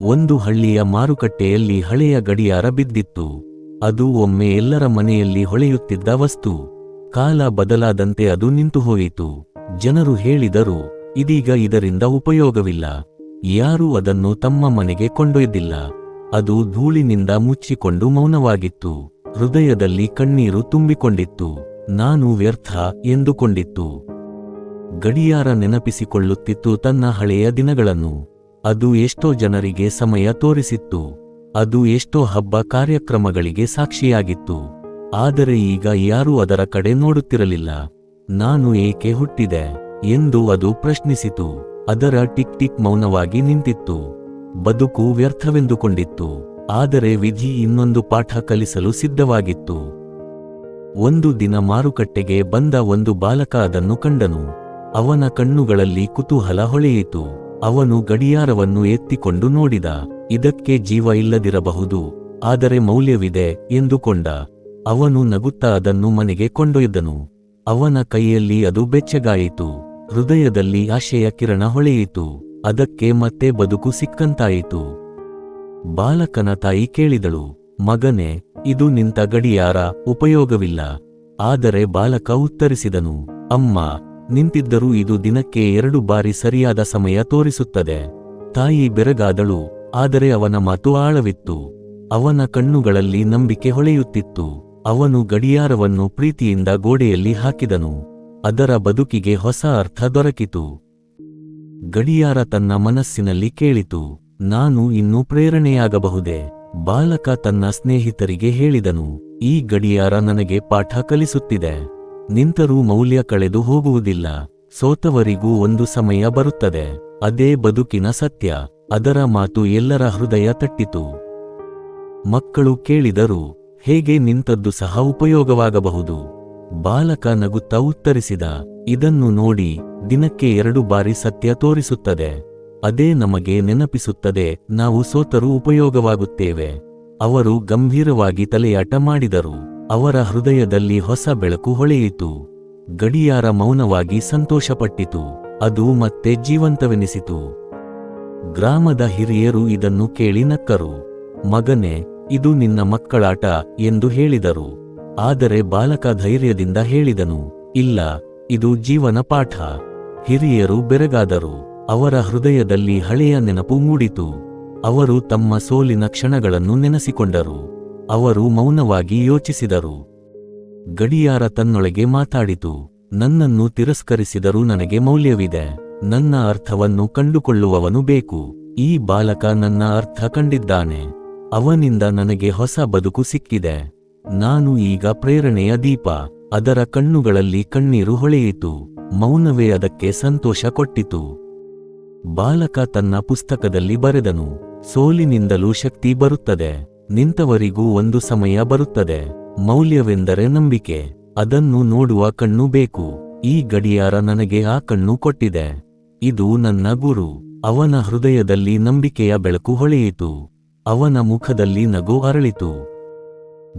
ಒಂದು ಹಳ್ಳಿಯ ಮಾರುಕಟ್ಟೆಯಲ್ಲಿ ಹಳೆಯ ಗಡಿಯಾರ ಬಿದ್ದಿತ್ತು. ಅದು ಒಮ್ಮೆ ಎಲ್ಲರ ಮನೆಯಲ್ಲಿ ಹೊಳೆಯುತ್ತಿದ್ದ ವಸ್ತು. ಕಾಲ ಬದಲಾದಂತೆ ಅದು ನಿಂತು ಹೋಯಿತು ಜನರು ಹೇಳಿದರು, ಇದೀಗ ಇದರಿಂದ ಉಪಯೋಗವಿಲ್ಲ. ಯಾರೂ ಅದನ್ನು ತಮ್ಮ ಮನೆಗೆ ಕೊಂಡೊಯ್ದಿಲ್ಲ. ಅದು ಧೂಳಿನಿಂದ ಮುಚ್ಚಿಕೊಂಡು ಮೌನವಾಗಿತ್ತು. ಹೃದಯದಲ್ಲಿ ಕಣ್ಣೀರು ತುಂಬಿಕೊಂಡಿತ್ತು. ನಾನು ವ್ಯರ್ಥ ಎಂದುಕೊಂಡಿತ್ತು. ಗಡಿಯಾರ ನೆನಪಿಸಿಕೊಳ್ಳುತ್ತಿತ್ತು ತನ್ನ ಹಳೆಯ ದಿನಗಳನ್ನು. ಅದು ಎಷ್ಟೋ ಜನರಿಗೆ ಸಮಯ ತೋರಿಸಿತ್ತು. ಅದು ಎಷ್ಟೋ ಹಬ್ಬ ಕಾರ್ಯಕ್ರಮಗಳಿಗೆ ಸಾಕ್ಷಿಯಾಗಿತ್ತು. ಆದರೆ ಈಗ ಯಾರೂ ಅದರ ಕಡೆ ನೋಡುತ್ತಿರಲಿಲ್ಲ. ನಾನು ಏಕೆ ಹುಟ್ಟಿದೆ? ಎಂದು ಅದು ಪ್ರಶ್ನಿಸಿತು. ಅದರ ಟಿಕ್ ಟಿಕ್ ಮೌನವಾಗಿ ನಿಂತಿತ್ತು. ಬದುಕು ವ್ಯರ್ಥವೆಂದುಕೊಂಡಿತ್ತು. ಆದರೆ ವಿಧಿ ಇನ್ನೊಂದು ಪಾಠ ಕಲಿಸಲು ಸಿದ್ಧವಾಗಿತ್ತು. ಒಂದು ದಿನ ಮಾರುಕಟ್ಟೆಗೆ ಬಂದ ಒಂದು ಬಾಲಕ ಅದನ್ನು ಕಂಡನು. ಅವನ ಕಣ್ಣುಗಳಲ್ಲಿ ಕುತೂಹಲ ಹೊಳೆಯಿತು. ಅವನು ಗಡಿಯಾರವನ್ನು ಎತ್ತಿಕೊಂಡು ನೋಡಿದ. ಇದಕ್ಕೆ ಜೀವ ಇಲ್ಲದಿರಬಹುದು, ಆದರೆ ಮೌಲ್ಯವಿದೆ ಎಂದುಕೊಂಡ. ಅವನು ನಗುತ್ತಾ ಅದನ್ನು ಮನೆಗೆ ಕೊಂಡೊಯ್ದನು. ಅವನ ಕೈಯಲ್ಲಿ ಅದು ಬೆಚ್ಚಗಾಯಿತು. ಹೃದಯದಲ್ಲಿ ಆಶೆಯ ಕಿರಣ ಹೊಳೆಯಿತು. ಅದಕ್ಕೆ ಮತ್ತೆ ಬದುಕು ಸಿಕ್ಕಂತಾಯಿತು. ಬಾಲಕನ ತಾಯಿ ಕೇಳಿದಳು, ಮಗನೇ, ಇದು ನಿಂತ ಗಡಿಯಾರ, ಉಪಯೋಗವಿಲ್ಲ. ಆದರೆ ಬಾಲಕ ಉತ್ತರಿಸಿದನು, ಅಮ್ಮ ನಿಂತಿದ್ದರೂ ಇದು ದಿನಕ್ಕೆ ಎರಡು ಬಾರಿ ಸರಿಯಾದ ಸಮಯ ತೋರಿಸುತ್ತದೆ. ತಾಯಿ ಬೆರಗಾದಳು, ಆದರೆ ಅವನ ಮಾತು ಆಳವಿತ್ತು. ಅವನ ಕಣ್ಣುಗಳಲ್ಲಿ ನಂಬಿಕೆ ಹೊಳೆಯುತ್ತಿತ್ತು. ಅವನು ಗಡಿಯಾರವನ್ನು ಪ್ರೀತಿಯಿಂದ ಗೋಡೆಯಲ್ಲಿ ಹಾಕಿದನು. ಅದರ ಬದುಕಿಗೆ ಹೊಸ ಅರ್ಥ ದೊರಕಿತು. ಗಡಿಯಾರ ತನ್ನ ಮನಸ್ಸಿನಲ್ಲಿ ಕೇಳಿತು. ನಾನು ಇನ್ನೂ ಪ್ರೇರಣೆಯಾಗಬಹುದೇ? ಬಾಲಕ ತನ್ನ ಸ್ನೇಹಿತರಿಗೆ ಹೇಳಿದನು. ಈ ಗಡಿಯಾರ ನನಗೆ ಪಾಠ ಕಲಿಸುತ್ತಿದೆ. ನಿಂತರೂ ಮೌಲ್ಯ ಕಳೆದು ಹೋಗುವುದಿಲ್ಲ. ಸೋತವರಿಗೂ ಒಂದು ಸಮಯ ಬರುತ್ತದೆ. ಅದೇ ಬದುಕಿನ ಸತ್ಯ. ಅದರ ಮಾತು ಎಲ್ಲರ ಹೃದಯ ತಟ್ಟಿತು. ಮಕ್ಕಳು ಕೇಳಿದರು, ಹೇಗೆ ನಿಂತದ್ದು ಸಹ ಉಪಯೋಗವಾಗಬಹುದು. ಬಾಲಕ ನಗುತ್ತಾ ಉತ್ತರಿಸಿದ, ಇದನ್ನು ನೋಡಿ ದಿನಕ್ಕೆ ಎರಡು ಬಾರಿ ಸತ್ಯ ತೋರಿಸುತ್ತದೆ. ಅದೇ ನಮಗೆ ನೆನಪಿಸುತ್ತದೆ, ನಾವು ಸೋತರೂ ಉಪಯೋಗವಾಗುತ್ತೇವೆ. ಅವರು ಗಂಭೀರವಾಗಿ ತಲೆಯಾಟ ಮಾಡಿದರು. ಅವರ ಹೃದಯದಲ್ಲಿ ಹೊಸ ಬೆಳಕು ಹೊಳೆಯಿತು. ಗಡಿಯಾರ ಮೌನವಾಗಿ ಸಂತೋಷಪಟ್ಟಿತು. ಅದು ಮತ್ತೆ ಜೀವಂತವೆನಿಸಿತು. ಗ್ರಾಮದ ಹಿರಿಯರು ಇದನ್ನು ಕೇಳಿ ನಕ್ಕರು. ಮಗನೇ, ಇದು ನಿನ್ನ ಮಕ್ಕಳಾಟ ಎಂದು ಹೇಳಿದರು. ಆದರೆ ಬಾಲಕ ಧೈರ್ಯದಿಂದ ಹೇಳಿದನು, ಇಲ್ಲ, ಇದು ಜೀವನ ಪಾಠ. ಹಿರಿಯರು ಬೆರಗಾದರು. ಅವರ ಹೃದಯದಲ್ಲಿ ಹಳೆಯ ನೆನಪು ಮೂಡಿತು. ಅವರು ತಮ್ಮ ಸೋಲಿನ ಕ್ಷಣಗಳನ್ನು ನೆನೆಸಿಕೊಂಡರು. ಅವರು ಮೌನವಾಗಿ ಯೋಚಿಸಿದರು. ಗಡಿಯಾರ ತನ್ನೊಳಗೆ ಮಾತಾಡಿತು. ನನ್ನನ್ನು ತಿರಸ್ಕರಿಸಿದರೂ ನನಗೆ ಮೌಲ್ಯವಿದೆ. ನನ್ನ ಅರ್ಥವನ್ನು ಕಂಡುಕೊಳ್ಳುವವನು ಬೇಕು. ಈ ಬಾಲಕ ನನ್ನ ಅರ್ಥ ಕಂಡಿದ್ದಾನೆ. ಅವನಿಂದ ನನಗೆ ಹೊಸ ಬದುಕು ಸಿಕ್ಕಿದೆ. ನಾನು ಈಗ ಪ್ರೇರಣೆಯ ದೀಪ. ಅದರ ಕಣ್ಣುಗಳಲ್ಲಿ ಕಣ್ಣೀರು ಹೊಳೆಯಿತು. ಮೌನವೇ ಅದಕ್ಕೆ ಸಂತೋಷ ಕೊಟ್ಟಿತು. ಬಾಲಕ ತನ್ನ ಪುಸ್ತಕದಲ್ಲಿ ಬರೆದನು. ಸೋಲಿನಿಂದಲೂ ಶಕ್ತಿ ಬರುತ್ತದೆ. ನಿಂತವರಿಗೂ ಒಂದು ಸಮಯ ಬರುತ್ತದೆ. ಮೌಲ್ಯವೆಂದರೆ ನಂಬಿಕೆ. ಅದನ್ನು ನೋಡುವ ಕಣ್ಣು ಬೇಕು. ಈ ಗಡಿಯಾರ ನನಗೆ ಆ ಕಣ್ಣು ಕೊಟ್ಟಿದೆ. ಇದು ನನ್ನ ಗುರು. ಅವನ ಹೃದಯದಲ್ಲಿ ನಂಬಿಕೆಯ ಬೆಳಕು ಹೊಳೆಯಿತು. ಅವನ ಮುಖದಲ್ಲಿ ನಗು ಅರಳಿತು.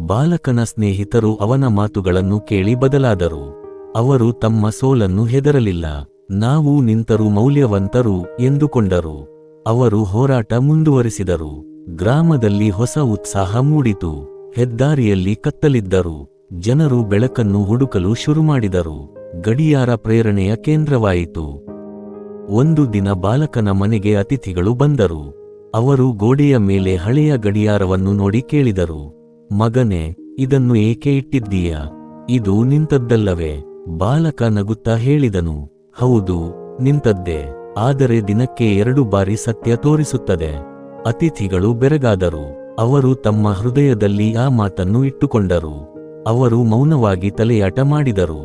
ಬಾಲಕನ ಸ್ನೇಹಿತರು ಅವನ ಮಾತುಗಳನ್ನು ಕೇಳಿ ಬದಲಾದರು. ಅವರು ತಮ್ಮ ಸೋಲನ್ನು ಹೆದರಲಿಲ್ಲ. ನಾವು ನಿಂತರು ಮೌಲ್ಯವಂತರು ಎಂದುಕೊಂಡರು. ಅವರು ಹೋರಾಟ ಮುಂದುವರಿಸಿದರು. ಗ್ರಾಮದಲ್ಲಿ ಹೊಸ ಉತ್ಸಾಹ ಮೂಡಿತು. ಹೆದ್ದಾರಿಯಲ್ಲಿ ಕತ್ತಲಿದ್ದರು. ಜನರು ಬೆಳಕನ್ನು ಹುಡುಕಲು ಶುರುಮಾಡಿದರು ಗಡಿಯಾರ ಪ್ರೇರಣೆಯ ಕೇಂದ್ರವಾಯಿತು. ಒಂದು ದಿನ ಬಾಲಕನ ಮನೆಗೆ ಅತಿಥಿಗಳು ಬಂದರು. ಅವರು ಗೋಡೆಯ ಮೇಲೆ ಹಳೆಯ ಗಡಿಯಾರವನ್ನು ನೋಡಿ ಕೇಳಿದರು. ಮಗನೇ, ಇದನ್ನು ಏಕೆ ಇಟ್ಟಿದ್ದೀಯ? ಇದು ನಿಂತದ್ದಲ್ಲವೇ? ಬಾಲಕ ನಗುತ್ತಾ ಹೇಳಿದನು. ಹೌದು, ನಿಂತದ್ದೇ. ಆದರೆ ದಿನಕ್ಕೆ ಎರಡು ಬಾರಿ ಸತ್ಯ ತೋರಿಸುತ್ತದೆ. ಅತಿಥಿಗಳು ಬೆರಗಾದರು. ಅವರು ತಮ್ಮ ಹೃದಯದಲ್ಲಿ ಆ ಮಾತನ್ನು ಇಟ್ಟುಕೊಂಡರು. ಅವರು ಮೌನವಾಗಿ ತಲೆಯಾಟ ಮಾಡಿದರು.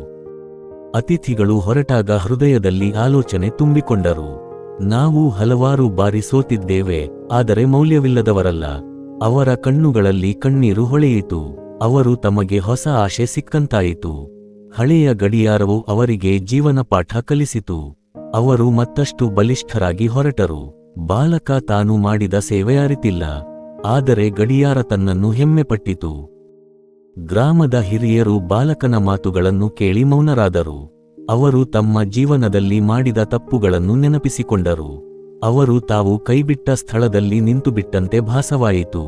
ಅತಿಥಿಗಳು ಹೊರಟಾಗ ಹೃದಯದಲ್ಲಿ ಆಲೋಚನೆ ತುಂಬಿಕೊಂಡರು. ನಾವು ಹಲವಾರು ಬಾರಿ ಸೋತಿದ್ದೇವೆ, ಆದರೆ ಮೌಲ್ಯವಿಲ್ಲದವರಲ್ಲ. ಅವರ ಕಣ್ಣುಗಳಲ್ಲಿ ಕಣ್ಣೀರು ಹೊಳೆಯಿತು. ಅವರು ತಮಗೆ ಹೊಸ ಆಶೆ ಸಿಕ್ಕಂತಾಯಿತು. ಹಳೆಯ ಗಡಿಯಾರವು ಅವರಿಗೆ ಜೀವನ ಪಾಠ ಕಲಿಸಿತು. ಅವರು ಮತ್ತಷ್ಟು ಬಲಿಷ್ಠರಾಗಿ ಹೊರಟರು. ಬಾಲಕ ತಾನು ಮಾಡಿದ ಸೇವೆಯಾರಿತಿಲ್ಲ, ಆದರೆ ಗಡಿಯಾರ ತನ್ನನ್ನು ಹೆಮ್ಮೆಪಟ್ಟಿತು. ಗ್ರಾಮದ ಹಿರಿಯರು ಬಾಲಕನ ಮಾತುಗಳನ್ನು ಕೇಳಿ ಮೌನರಾದರು. ಅವರು ತಮ್ಮ ಜೀವನದಲ್ಲಿ ಮಾಡಿದ ತಪ್ಪುಗಳನ್ನು ನೆನಪಿಸಿಕೊಂಡರು. ಅವರು ತಾವು ಕೈಬಿಟ್ಟ ಸ್ಥಳದಲ್ಲಿ ನಿಂತುಬಿಟ್ಟಂತೆ ಭಾಸವಾಯಿತು.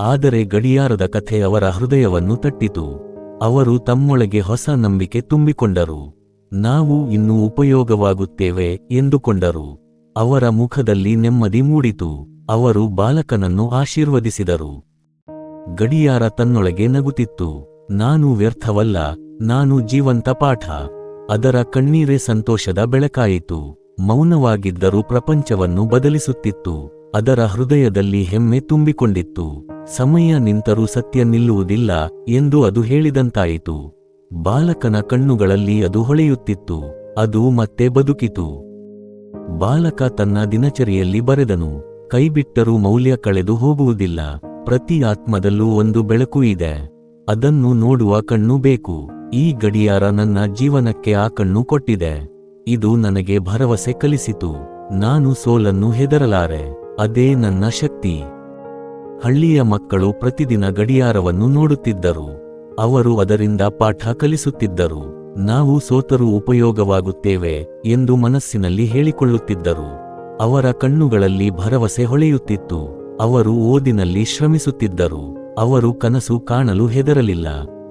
ಆದರೆ ಗಡಿಯಾರದ ಕಥೆ ಅವರ ಹೃದಯವನ್ನು ತಟ್ಟಿತು. ಅವರು ತಮ್ಮೊಳಗೆ ಹೊಸ ನಂಬಿಕೆ ತುಂಬಿಕೊಂಡರು. ನಾವು ಇನ್ನೂ ಉಪಯೋಗವಾಗುತ್ತೇವೆ ಎಂದುಕೊಂಡರು. ಅವರ ಮುಖದಲ್ಲಿ ನೆಮ್ಮದಿ ಮೂಡಿತು. ಅವರು ಬಾಲಕನನ್ನು ಆಶೀರ್ವದಿಸಿದರು. ಗಡಿಯಾರ ತನ್ನೊಳಗೆ ನಗುತ್ತಿತ್ತು. ನಾನು ವ್ಯರ್ಥವಲ್ಲ, ನಾನು ಜೀವಂತ ಪಾಠ. ಅದರ ಕಣ್ಣೀರೇ ಸಂತೋಷದ ಬೆಳಕಾಯಿತು. ಮೌನವಾಗಿದ್ದರೂ ಪ್ರಪಂಚವನ್ನು ಬದಲಿಸುತ್ತಿತ್ತು. ಅದರ ಹೃದಯದಲ್ಲಿ ಹೆಮ್ಮೆ ತುಂಬಿಕೊಂಡಿತ್ತು. ಸಮಯ ನಿಂತರೂ ಸತ್ಯ ನಿಲ್ಲುವುದಿಲ್ಲ ಎಂದು ಅದು ಹೇಳಿದಂತಾಯಿತು. ಬಾಲಕನ ಕಣ್ಣುಗಳಲ್ಲಿ ಅದು ಹೊಳೆಯುತ್ತಿತ್ತು. ಅದು ಮತ್ತೆ ಬದುಕಿತು. ಬಾಲಕ ತನ್ನ ದಿನಚರಿಯಲ್ಲಿ ಬರೆದನು, ಕೈಬಿಟ್ಟರೂ ಮೌಲ್ಯ ಕಳೆದು ಹೋಗುವುದಿಲ್ಲ, ಪ್ರತಿ ಆತ್ಮದಲ್ಲೂ ಒಂದು ಬೆಳಕು ಇದೆ, ಅದನ್ನು ನೋಡುವ ಕಣ್ಣು ಬೇಕು, ಈ ಗಡಿಯಾರ ನನ್ನ ಜೀವನಕ್ಕೆ ಆ ಕಣ್ಣು ಕೊಟ್ಟಿದೆ, ಇದು ನನಗೆ ಭರವಸೆ ಕಲಿಸಿತು, ನಾನು ಸೋಲನ್ನು ಹೆದರಲಾರೆ, ಅದೇ ನನ್ನ ಶಕ್ತಿ. ಹಳ್ಳಿಯ ಮಕ್ಕಳು ಪ್ರತಿದಿನ ಗಡಿಯಾರವನ್ನು ನೋಡುತ್ತಿದ್ದರು, ಅವರು ಅದರಿಂದ ಪಾಠ ಕಲಿಸುತ್ತಿದ್ದರು. ನಾವು ಸೋತರೂ ಉಪಯೋಗವಾಗುತ್ತೇವೆ ಎಂದು ಮನಸ್ಸಿನಲ್ಲಿ ಹೇಳಿಕೊಳ್ಳುತ್ತಿದ್ದರು. ಅವರ ಕಣ್ಣುಗಳಲ್ಲಿ ಭರವಸೆ ಹೊಳೆಯುತ್ತಿತ್ತು. ಅವರು ಓದಿನಲ್ಲಿ ಶ್ರಮಿಸುತ್ತಿದ್ದರು. ಅವರು ಕನಸು ಕಾಣಲು ಹೆದರಲಿಲ್ಲ.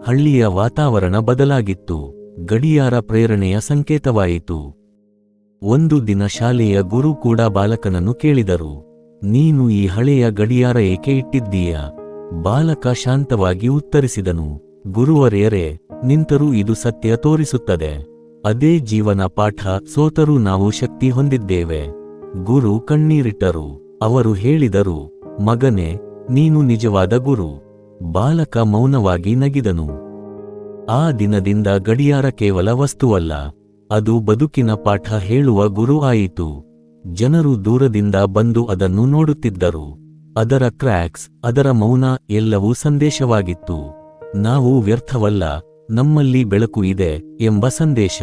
ಹಳ್ಳಿಯ ವಾತಾವರಣ ಬದಲಾಗಿತ್ತು. ಗಡಿಯಾರ ಪ್ರೇರಣೆಯ ಸಂಕೇತವಾಯಿತು. ಒಂದು ದಿನ ಶಾಲೆಯ ಗುರು ಕೂಡ ಬಾಲಕನನ್ನು ಕೇಳಿದರು. ನೀನು ಈ ಹಳೆಯ ಗಡಿಯಾರ ಏಕೆ ಇಟ್ಟಿದ್ದೀಯ? ಬಾಲಕ ಶಾಂತವಾಗಿ ಉತ್ತರಿಸಿದನು. ಗುರುವರೆಯರೆ ನಿಂತರೂ ಇದು ಸತ್ಯ ತೋರಿಸುತ್ತದೆ. ಅದೇ ಜೀವನ ಪಾಠ, ಸೋತರೂ ನಾವು ಶಕ್ತಿ ಹೊಂದಿದ್ದೇವೆ. ಗುರು ಕಣ್ಣೀರಿಟ್ಟರು. ಅವರು ಹೇಳಿದರು, ಮಗನೇ, ನೀನು ನಿಜವಾದ ಗುರು. ಬಾಲಕ ಮೌನವಾಗಿ ನಗಿದನು. ಆ ದಿನದಿಂದ ಗಡಿಯಾರ ಕೇವಲ ವಸ್ತುವಲ್ಲ. ಅದು ಬದುಕಿನ ಪಾಠ ಹೇಳುವ ಗುರು ಆಯಿತು. ಜನರು ದೂರದಿಂದ ಬಂದು ಅದನ್ನು ನೋಡುತ್ತಿದ್ದರು. ಅದರ ಕ್ರ್ಯಾಕ್ಸ್, ಅದರ ಮೌನ ಎಲ್ಲವೂ ಸಂದೇಶವಾಗಿತ್ತು. ನಾವು ವ್ಯರ್ಥವಲ್ಲ ನಮ್ಮಲ್ಲಿ ಬೆಳಕು ಇದೆ ಎಂಬ ಸಂದೇಶ.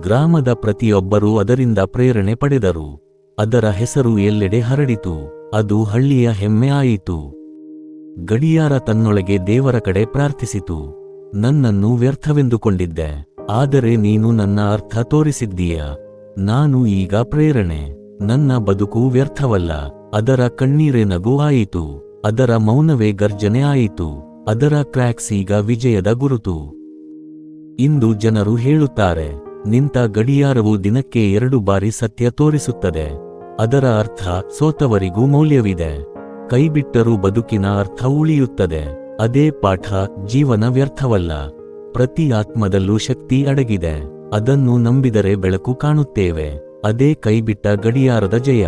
ಗ್ರಾಮದ ಪ್ರತಿಯೊಬ್ಬರೂ ಅದರಿಂದ ಪ್ರೇರಣೆ ಪಡೆದರು. ಅದರ ಹೆಸರು ಎಲ್ಲೆಡೆ ಹರಡಿತು. ಅದು ಹಳ್ಳಿಯ ಹೆಮ್ಮೆ ಆಯಿತು. ಗಡಿಯಾರ ತನ್ನೊಳಗೆ ದೇವರ ಕಡೆ ಪ್ರಾರ್ಥಿಸಿತು. ನನ್ನನ್ನು ವ್ಯರ್ಥವೆಂದುಕೊಂಡಿದ್ದೆ. ಆದರೆ ನೀನು ನನ್ನ ಅರ್ಥ ತೋರಿಸಿದ್ದೀಯ. ನಾನು ಈಗ ಪ್ರೇರಣೆ. ನನ್ನ ಬದುಕು ವ್ಯರ್ಥವಲ್ಲ. ಅದರ ಕಣ್ಣೀರೆ ನಗು ಆಯಿತು. ಅದರ ಮೌನವೇ ಗರ್ಜನೆ ಆಯಿತು. ಅದರ ಕ್ರ್ಯಾಕ್ಸ್ ಈಗ ವಿಜಯದ ಗುರುತು. ಇಂದು ಜನರು ಹೇಳುತ್ತಾರೆ, ನಿಂತ ಗಡಿಯಾರವು ದಿನಕ್ಕೆ ಎರಡು ಬಾರಿ ಸತ್ಯ ತೋರಿಸುತ್ತದೆ. ಅದರ ಅರ್ಥ ಸೋತವರಿಗೂ ಮೌಲ್ಯವಿದೆ. ಕೈಬಿಟ್ಟರೂ ಬದುಕಿನ ಅರ್ಥ ಉಳಿಯುತ್ತದೆ. ಅದೇ ಪಾಠ ಜೀವನ ವ್ಯರ್ಥವಲ್ಲ. ಪ್ರತಿ ಆತ್ಮದಲ್ಲೂ ಶಕ್ತಿ ಅಡಗಿದೆ. ಅದನ್ನು ನಂಬಿದರೆ ಬೆಳಕು ಕಾಣುತ್ತೇವೆ. ಅದೇ ಕೈಬಿಟ್ಟ ಗಡಿಯಾರದ ಜಯ.